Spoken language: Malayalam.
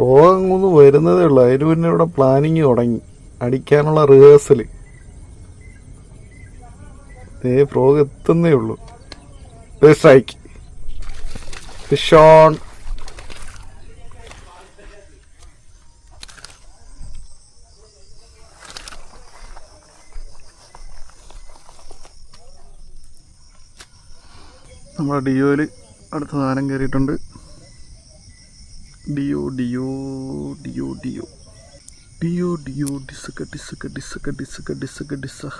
റോങ്ങൊന്ന് വരുന്നതേ ഉള്ളൂ. അതിന് പിന്നെ ഇവിടെ പ്ലാനിങ് തുടങ്ങി. അടിക്കാനുള്ള റിഹേഴ്സൽ ഏ ഫ്രോഗ് എത്തുന്നേ ഉള്ളൂ. സ്ട്രൈക്ക് ഫിഷ് ഓൺ നമ്മുടെ ഡിയോയിൽ അടുത്ത സാധനം കയറിയിട്ടുണ്ട്. Dio Dio Dio Dio. Dio Dio diseka diseka diseka diseka diseka disah